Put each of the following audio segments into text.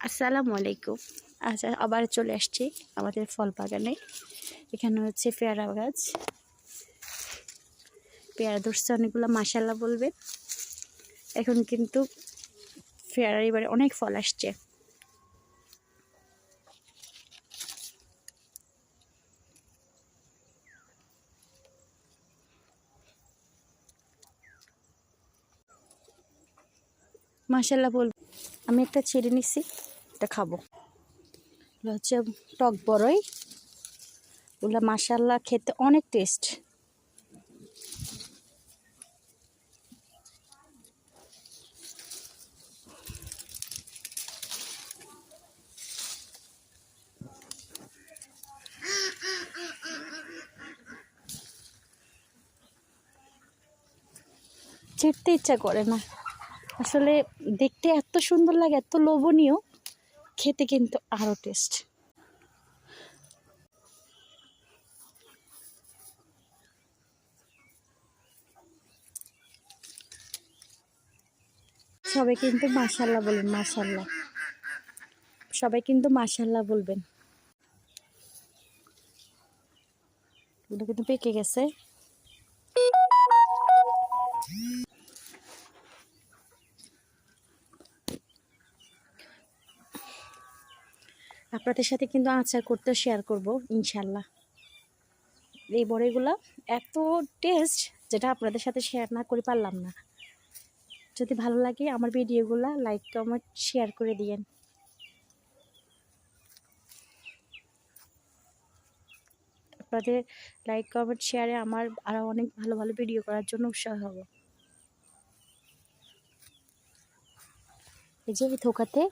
আসসালামু আলাইকুম। আচ্ছা আবার চলে আসছি আমাদের ফল বাগানে এখানে হচ্ছে পেয়ারা গাছ। পেয়ারা ধরছে অনেকগুলো মাসাল্লাহ বলবে এখন কিন্তু পেয়ারার এবারে অনেক ফল আসছে। মাসাল্লাহ বলবে আমি একটা ছেড়ে নিছি। এটা খাব। এগুলো হচ্ছে টক বড়ই ওগুলো মাসাল্লাহ খেতে অনেক টেস্ট ছিঁড়তে ইচ্ছা করে না। আসলে দেখতে এত সুন্দর লাগে, এত লোভনীয়। খেতে কিন্তু আরও টেস্ট সবাই কিন্তু মাশাল্লাহ বলবেন মাশাল্লাহ। সবাই কিন্তু মাশাল্লাহ বলবেন। এগুলো কিন্তু পেকে গেছে। আপনাদের সাথে কিন্তু আচার করতেও শেয়ার করব, ইনশাল্লাহ। এই বড়িগুলো এত টেস্ট যেটা আপনাদের সাথে শেয়ার না করে পারলাম না। যদি ভালো লাগে আমার ভিডিওগুলো লাইক কমেন্ট শেয়ার করে দিয়েন। আপনাদের লাইক কমেন্ট শেয়ারে আমার আরও অনেক ভালো ভালো ভিডিও করার জন্য উৎসাহ হব। এই যে থোকাতে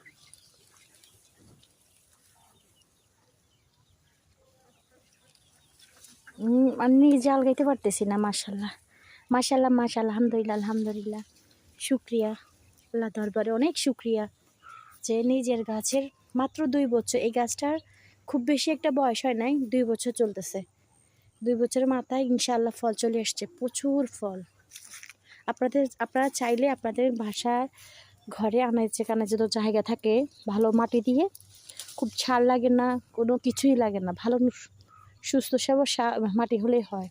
আমি নিজে আলগাইতে পারতেছি না মাশাল্লাহ মাশাল্লাহ মাশাল্লাহ আলহামদুলিল্লাহ আলহামদুলিল্লাহ। শুক্রিয়া, আল্লাহ দরবারে অনেক শুক্রিয়া যে নিজের গাছের মাত্র দুই বছর, এই গাছটার খুব বেশি একটা বয়স হয় নাই, দুই বছর চলতেছে। দুই বছরের মাথায় ইনশাআল্লাহ ফল চলে আসছে, প্রচুর ফল। আপনাদের, আপনারা চাইলে আপনাদের বাসার ঘরে আনাইছে কানাচে তো জায়গা থাকে, ভালো মাটি দিয়ে, খুব ছাড় লাগে না, কোনো কিছুই লাগে না, ভালো সুস্থ সবল মাটি হলেই হয়।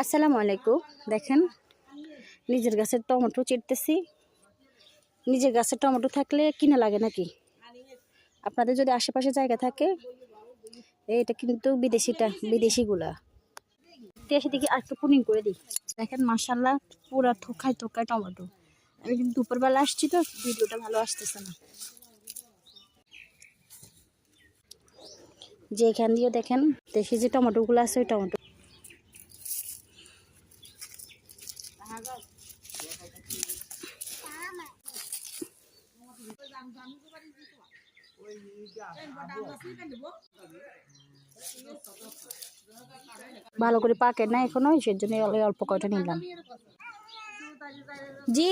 আসসালামু আলাইকুম। দেখেন, নিজের গাছের টমেটো চিরতেছি। নিজের গাছের টমেটো থাকলে কিনা লাগে নাকি? আপনাদের যদি আশেপাশে জায়গা থাকে এটা কিন্তু বিদেশিটা, বিদেশিগুলা। দেশে দেখি আর একটু পুনিং করে দিই। দেখেন মাসাল্লাহ পুরা থোকায় থোকায় টমেটো। আমি কিন্তু দুপুরবেলা আসছি তো, ভিডিওটা ভালো আসতেছে না। যে এখান দিয়ে দেখেন, দেশি যে টমেটোগুলো আছে, ওই টমেটো। ভালো করে পাকে না এখনও সেজন্য অল্প কয়টা নিলাম। জি।